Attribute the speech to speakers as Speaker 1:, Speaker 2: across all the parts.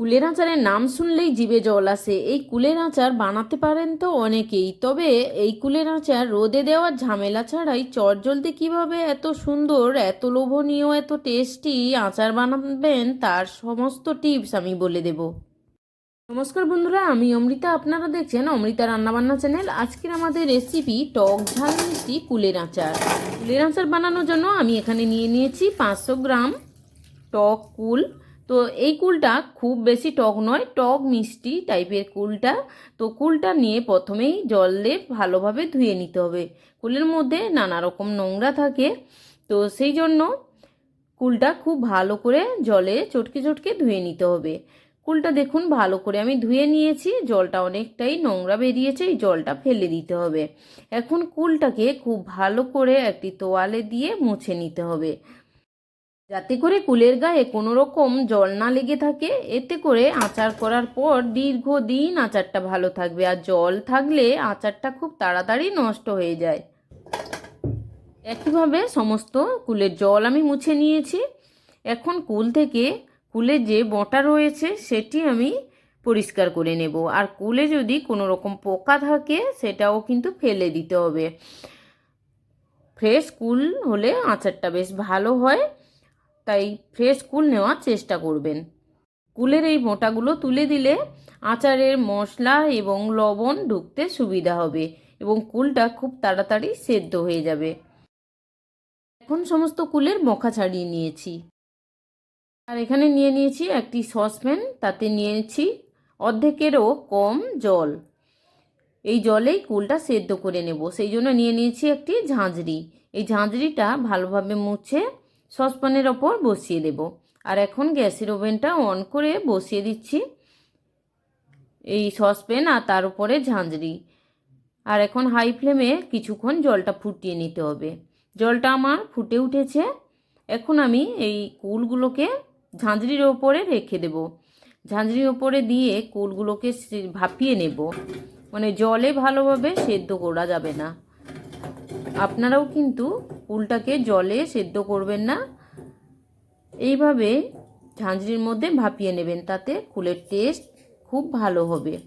Speaker 1: কুলের আচারের নাম শুনলেই জিভে জল আসে। এই কুলের আচার বানাতে পারেন তো অনেকেই, তবে এই কুলের আচার রোদে দেওয়ার ঝামেলা ছাড়াই চটজলদি কীভাবে এত সুন্দর, এত লোভনীয়, এত টেস্টি আচার বানাবেন তার সমস্ত টিপস আমি বলে দেব। নমস্কার বন্ধুরা, আমি অমৃতা, আপনারা দেখছেন অমৃতা রান্নাবান্না চ্যানেল। আজকের আমাদের রেসিপি টক ঝাল মিষ্টি কুলের আচার কুলের আচার বানানোর জন্য আমি এখানে নিয়ে নিয়েছি পাঁচশো গ্রাম টক কুল তো এই কুলটা খুব বেশি টক নয়, টক মিষ্টি টাইপের কুলটা। তো কুলটা নিয়ে প্রথমেই জল দিয়ে ভালোভাবে ধুয়ে নিতে হবে। কুলের মধ্যে নানা রকম নোংরা থাকে। তো সেই জন্য কুলটা খুব ভালো করে জলে চটকে চটকে ধুয়ে নিতে হবে। কুলটা দেখুন ভালো করে আমি ধুয়ে নিয়েছি, জলটা অনেকটাই নোংরা বেরিয়েছে, এই জলটা ফেলে দিতে হবে। এখন কুলটাকে খুব ভালো করে একটি তোয়ালে দিয়ে মুছে নিতে হবে। যাতে করে কুলের গায়ে কোনো রকম জল না লেগে থাকে, এতে করে আচার করার পর দীর্ঘদিন আচারটা ভালো থাকবে। আর জল থাকলে আচারটা খুব তাড়াতাড়ি নষ্ট হয়ে যায়। একইভাবে সমস্ত কুলের জল আমি মুছে নিয়েছি। এখন কুল থেকে কুলে যে বটা রয়েছে, সেটি আমি পরিষ্কার করে নেব। আর কুলে যদি কোনো রকম পোকা থাকে, সেটাও কিন্তু ফেলে দিতে হবে। ফ্রেশ কুল হলে আচারটা বেশ ভালো হয়। তাই ফ্রেশ কুল নেওয়ার চেষ্টা করবেন। কুলের এই মোটাগুলো তুলে দিলে আচারের মশলা এবং লবণ ঢুকতে সুবিধা হবে এবং কুলটা খুব তাড়াতাড়ি সেদ্ধ হয়ে যাবে। এখন সমস্ত কুলের মখা ছাড়িয়ে নিয়েছি। আর এখানে নিয়ে নিয়েছি একটি সসপ্যান, তাতে নিয়েছি অর্ধেকেরও কম জল। এই জলেই কুলটা সেদ্ধ করে নেব। সেই জন্য নিয়ে নিয়েছি একটি ঝাঁঝরি। এই ঝাঁঝরিটা ভালোভাবে মুছে সসপ্যানের ওপর বসিয়ে দেব। আর এখন গ্যাসের ওভেনটা অন করে বসিয়ে দিচ্ছি এই সসপ্যান আর তার উপরে ঝাঁঝরি। আর এখন হাই ফ্লেমে কিছুক্ষণ জলটা ফুটিয়ে নিতে হবে। জলটা আমার ফুটে উঠেছে। এখন আমি এই কুলগুলোকে ঝাঁঝরির ওপরে রেখে দেব। ঝাঁঝরির ওপরে দিয়ে কুলগুলোকে ভাপিয়ে নেব। মানে জলে ভালোভাবে সেদ্ধ করা যাবে না। আপনারাও কিন্তু কুলটাকে জলে সেদ্ধ করবেন না। এইভাবে ঝাঁঝরির মধ্যে ভাপিয়ে নেবেন, তাতে কুলের টেস্ট খুব ভালো হবে।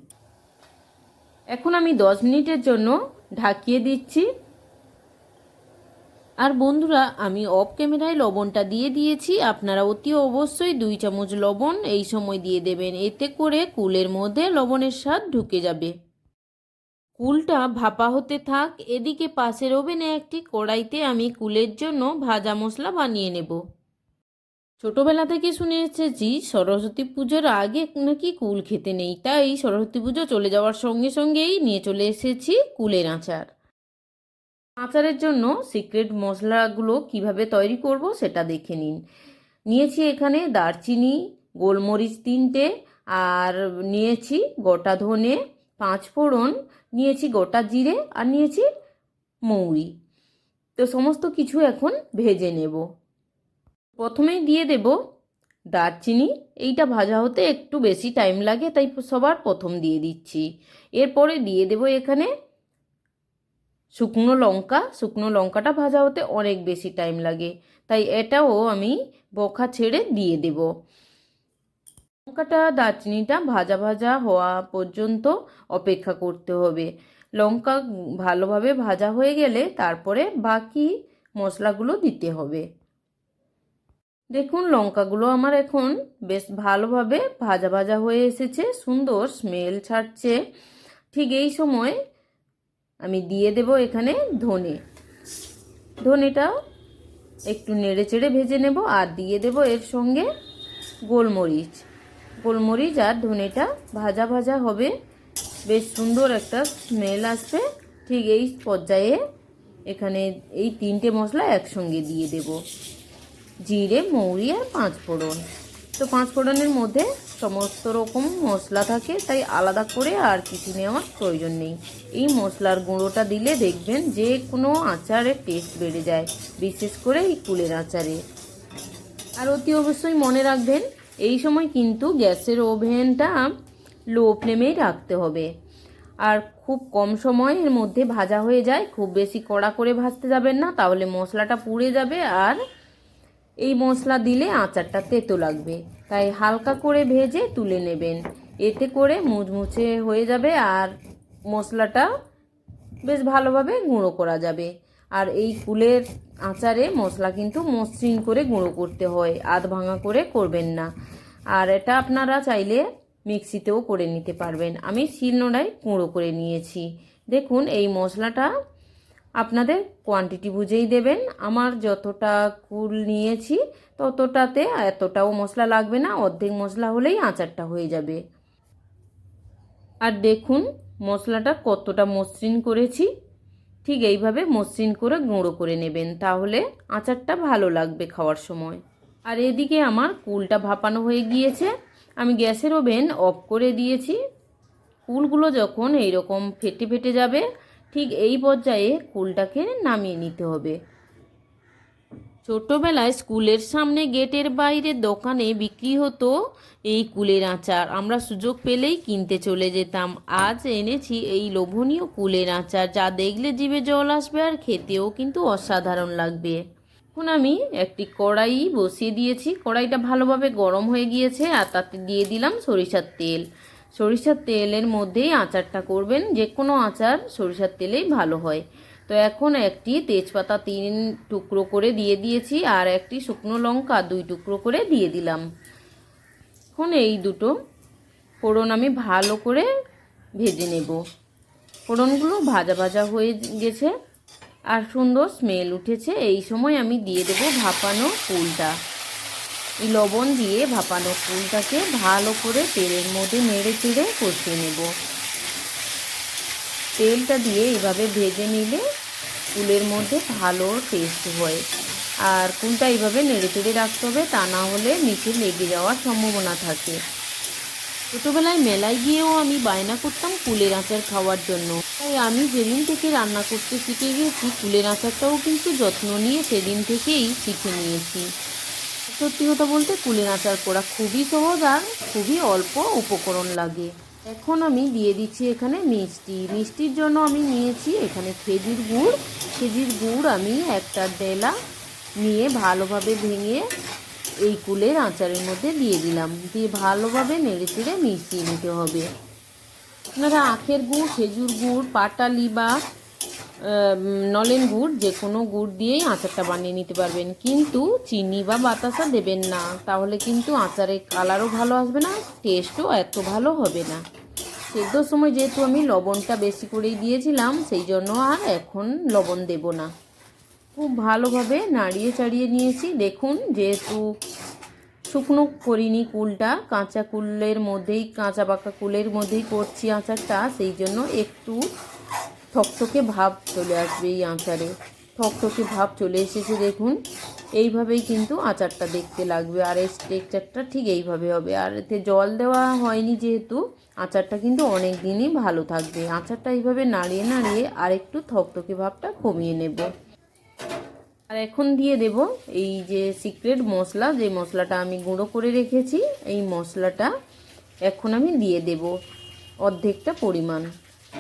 Speaker 1: এখন আমি দশ মিনিটের জন্য ঢাকিয়ে দিচ্ছি। আর বন্ধুরা, আমি অফ ক্যামেরায় লবণটা দিয়ে দিয়েছি। আপনারা অতি অবশ্যই দুই চামচ লবণ এই সময় দিয়ে দেবেন। এতে করে কুলের মধ্যে লবণের স্বাদ ঢুকে যাবে। কুলটা ভাপা হতে থাক, এদিকে পাশের ওভেনে একটি কড়াইতে আমি কুলের জন্য ভাজা মশলা বানিয়ে নেব। ছোটবেলা থেকে শুনে এসেছি সরস্বতী পুজোর আগে নাকি কুল খেতে নেই, তাই সরস্বতী পুজো চলে যাওয়ার সঙ্গে সঙ্গেই নিয়ে চলে এসেছি কুলের আচার। আচারের জন্য সিক্রেট মশলাগুলো কীভাবে তৈরি করব সেটা দেখে নিন। নিয়েছি এখানে দারচিনি, গোলমরিচ তিনটে, আর নিয়েছি গোটা ধনে পাঁচ ফোড়ন, নিয়েছি গোটা জিরে আর নিয়েছি মৌরি। তো সমস্ত কিছু এখন ভেজে নেব। প্রথমেই দিয়ে দেব দারচিনি। এইটা ভাজা হতে একটু বেশি টাইম লাগে, তাই সবার প্রথম দিয়ে দিচ্ছি। এরপরে দিয়ে দেব এখানে শুকনো লঙ্কা। শুকনো লঙ্কাটা ভাজা হতে অনেক বেশি টাইম লাগে, তাই এটাও আমি বখা ছেড়ে দিয়ে দেব। লঙ্কাটা, দারচিনিটা ভাজা ভাজা হওয়া পর্যন্ত অপেক্ষা করতে হবে। লঙ্কা ভালোভাবে ভাজা হয়ে গেলে তারপরে বাকি মশলাগুলো দিতে হবে। দেখুন, লঙ্কাগুলো আমার এখন বেশ ভালোভাবে ভাজা ভাজা হয়ে এসেছে, সুন্দর স্মেল ছাড়ছে। ঠিক এই সময় আমি দিয়ে দেব এখানে ধনে। ধনেটাও একটু নেড়ে চেড়ে ভেজে নেব আর দিয়ে দেব এর সঙ্গে গোলমরিচ। গোলমরিচ আর ধনেটা ভাজা ভাজা হবে। বেশ সুন্দর একটা স্মেল আসবে। ঠিক এই পর্যায়ে এখানে এই তিনটে মশলা একসঙ্গে দিয়ে দেব। জিরে, মৌরি আর পাঁচ ফোড়ন তো পাঁচ ফোড়নের মধ্যে সমস্ত রকম মশলা থাকে, তাই আলাদা করে আর কিছু নেওয়ার প্রয়োজন নেই। এই মশলার গুঁড়োটা দিলে দেখবেন যে কোনো আচারের টেস্ট বেড়ে যায়, বিশেষ করে এই কুলের আচারে। আর অতি অবশ্যই মনে রাখবেন এই সময় কিন্তু গ্যাসের ওভেনটা লো ফ্লেমেই রাখতে হবে। আর খুব কম সময়ের মধ্যে ভাজা হয়ে যায়, খুব বেশি কড়া করে ভাজতে যাবেন না, তাহলে মশলাটা পুড়ে যাবে আর এই মশলা দিলে আচারটা তেতো লাগবে। তাই হালকা করে ভেজে তুলে নেবেন। এতে করে মুচমুচে হয়ে যাবে আর মশলাটা বেশ ভালোভাবে গুঁড়ো করা যাবে। আর এই কুলের আচারে মশলা কিন্তু মসৃণ করে গুঁড়ো করতে হয়, আধ ভাঙা করে করবেন না। আর এটা আপনারা চাইলে মিক্সিতেও করে নিতে পারবেন। আমি শিলনোড়ায় গুঁড়ো করে নিয়েছি। দেখুন, এই মশলাটা আপনাদের কোয়ান্টিটি বুঝেই দেবেন। আমার যতটা কুল নিয়েছি, ততটাতে এতটাও মশলা লাগবে না, অর্ধেক মশলা হলেই আচারটা হয়ে যাবে। আর দেখুন, মশলাটা কতটা মসৃণ করেছি। ঠিক এইভাবে মসৃণ করে গুঁড়ো করে নেবেন, তাহলে আচারটা ভালো লাগবে খাওয়ার সময়। আর এদিকে আমার কুলটা ভাপানো হয়ে গিয়েছে। আমি গ্যাসের ওভেন অফ করে দিয়েছি। কুলগুলো যখন এইরকম ফেটে ফেটে যাবে, ঠিক এই পর্যায়ে কুলটাকে নামিয়ে নিতে হবে। ছোটোবেলায় স্কুলের সামনে গেটের বাইরে দোকানে বিক্রি হতো এই কুলের আচার। আমরা সুযোগ পেলেই কিনতে চলে যেতাম। আজ এনেছি এই লোভনীয় কুলের আচার, যা দেখলে জিভে জল আসবে আর খেতেও কিন্তু অসাধারণ লাগবে। এখন আমি একটি কড়াই বসিয়ে দিয়েছি। কড়াইটা ভালোভাবে গরম হয়ে গিয়েছে আর তাতে দিয়ে দিলাম সরিষার তেল। সরিষার তেলের মধ্যেই আচারটা করবেন। যে কোনো আচার সরিষার তেলেই ভালো হয়। তো এখন একটি তেজপাতা তিন টুকরো করে দিয়ে দিয়েছি আর একটি শুকনো লঙ্কা দুই টুকরো করে দিয়ে দিলাম। এখন এই দুটো ফোড়ন আমি ভালো করে ভেজে নেব। ফোড়নগুলো ভাজা ভাজা হয়ে গেছে আর সুন্দর স্মেল উঠেছে। এই সময় আমি দিয়ে দেবো ভাপানো ফুলটা। লবণ দিয়ে ভাপানো ফুলটাকে ভালো করে তেলের মধ্যে নেড়ে চেড়ে কষিয়ে নেব। তেলটা দিয়ে এভাবে ভেজে নিলে কুলের মধ্যে ভালো টেস্ট হয়। আর কুলটা এইভাবে নেড়ে চেড়ে রাখতে হবে তা না হলে নিচে লেগে যাওয়ার সম্ভাবনা থাকে। ছোটোবেলায় মেলায় গিয়েও আমি বায়না করতাম কুলের আচার খাওয়ার জন্য। তাই আমি যেদিন থেকে রান্না করতে শিখে গিয়েছি কুলের আচারটাও কিন্তু যত্ন নিয়ে সেদিন থেকেই শিখে নিয়েছি। সত্যি কথা বলতে কুলের আচার করা খুবই সহজ আর খুবই অল্প উপকরণ লাগে। এখন আমি দিয়ে দিচ্ছি এখানে মিষ্টি। মিষ্টির জন্য আমি নিয়েছি এখানে খেজুর গুড়। খেজুর গুড় আমি একটা ডেলা নিয়ে ভালোভাবে ভেঙে এই কুলের আচারের মধ্যে দিয়ে দিলাম। দিয়ে ভালোভাবে নেড়ে চেড়ে মিষ্টি নিতে হবে। আপনারা আখের গুড়, খেজুর গুড়, পাটালি বা নলেন গুড়, যে কোনো গুড় দিয়েই আচারটা বানিয়ে নিতে পারবেন। কিন্তু চিনি বা বাতাসা দেবেন না, তাহলে কিন্তু আচারের কালারও ভালো আসবে না টেস্টও এত ভালো হবে না। সেদ্ধর সময় যেহেতু আমি লবণটা বেশি করেই দিয়েছিলাম, সেই জন্য আর এখন লবণ দেব না। খুব ভালোভাবে নাড়িয়ে চাড়িয়ে নিয়েছি। দেখুন, যেহেতু শুকনো করিনি কুলটা, কাঁচা কুলের মধ্যেই, কাঁচা পাকা কুলের মধ্যেই করছি আচারটা, সেই জন্য একটু থকথকে ভাব চলে আসবে এই আচারে। থকথকে ভাব চলে এসেছে, দেখুন। এইভাবেই কিন্তু আচারটা দেখতে লাগবে। আর এই টেক্সচারটা ঠিক এইভাবে হবে। আর এতে জল দেওয়া হয়নি যেহেতু, আচারটা কিন্তু অনেক দিনই ভালো থাকবে। আচারটা এইভাবে নাড়িয়ে নাড়িয়ে আর একটু থকথকে ভাবটা কমিয়ে নেব। আর এখন দিয়ে দেব এই যে সিক্রেট মশলা। যে মশলাটা আমি গুঁড়ো করে রেখেছি, এই মশলাটা এখন আমি দিয়ে দেব। অর্ধেকটা পরিমাণ।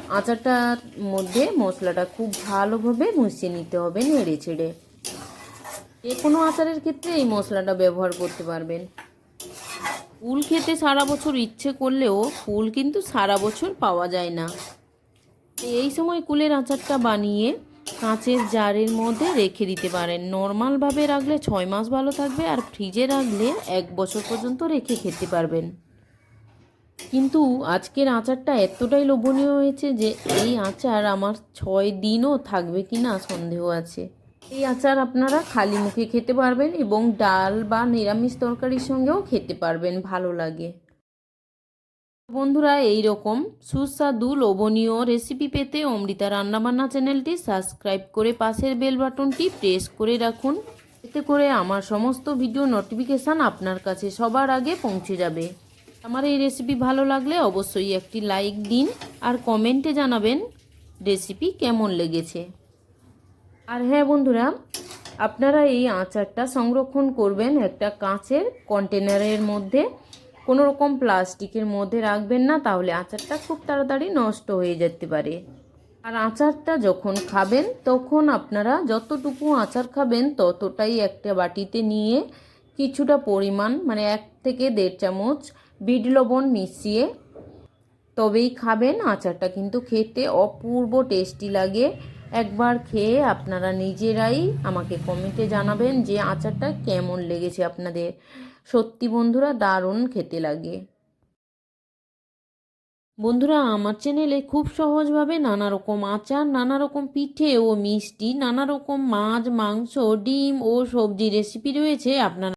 Speaker 1: আচারটার মধ্যে মশলাটা খুব ভালোভাবে মিশিয়ে নিতে হবে নেড়ে ছেড়ে। যে কোনো আচারের ক্ষেত্রে এই মশলাটা ব্যবহার করতে পারবেন। ফুল খেতে সারা বছর ইচ্ছে করলেও ফুল কিন্তু সারা বছর পাওয়া যায় না। এই সময় কুলের আচারটা বানিয়ে কাঁচের জারের মধ্যে রেখে দিতে পারেন। নর্মালভাবে রাখলে ছয় মাস ভালো থাকবে আর ফ্রিজে রাখলে এক বছর পর্যন্ত রেখে খেতে পারবেন। কিন্তু আজকের আচারটা এতটাই লোভনীয় হয়েছে যে এই আচার আমার ছয় দিনও থাকবে কি না সন্দেহ আছে। এই আচার আপনারা খালি মুখে খেতে পারবেন এবং ডাল বা নিরামিষ তরকারির সঙ্গেও খেতে পারবেন, ভালো লাগে। বন্ধুরা এই রকম সুস্বাদু, লোভনীয় রেসিপি পেতে অমৃতা রান্নাবান্না চ্যানেলটি সাবস্ক্রাইব করে পাশের বেল বাটনটি প্রেস করে রাখুন। এতে করে আমার সমস্ত ভিডিও নোটিফিকেশান আপনার কাছে সবার আগে পৌঁছে যাবে। আমার এই রেসিপি ভালো লাগলে অবশ্যই একটি লাইক দিন আর কমেন্টে জানাবেন রেসিপি কেমন লেগেছে। আর হ্যাঁ বন্ধুরা, আপনারা এই আচারটা সংরক্ষণ করবেন একটা কাঁচের কন্টেনারের মধ্যে। কোনো রকম প্লাস্টিকের মধ্যে রাখবেন না, তাহলে আচারটা খুব তাড়াতাড়ি নষ্ট হয়ে যেতে পারে। আর আচারটা যখন খাবেন, তখন আপনারা যতটুকু আচার খাবেন, ততটাই একটা বাটিতে নিয়ে কিছুটা পরিমাণ মানে এক থেকে দেড় চামচ বিট লবণ মিশিয়ে তবেই খাবেন। আচারটা কিন্তু খেতে অপূর্ব টেস্টি লাগে। একবার খেয়ে আপনারা নিজেরাই আমাকে কমেন্টে জানাবেন যে আচারটা কেমন লেগেছে আপনাদের। সত্যি বন্ধুরা, দারুণ খেতে লাগে। বন্ধুরা, আমার চ্যানেলে খুব সহজভাবে নানা রকম আচার নানা রকম পিঠে ও মিষ্টি নানা রকম মাছ, মাংস, ডিম ও সবজি রেসিপি রয়েছে। আপনারা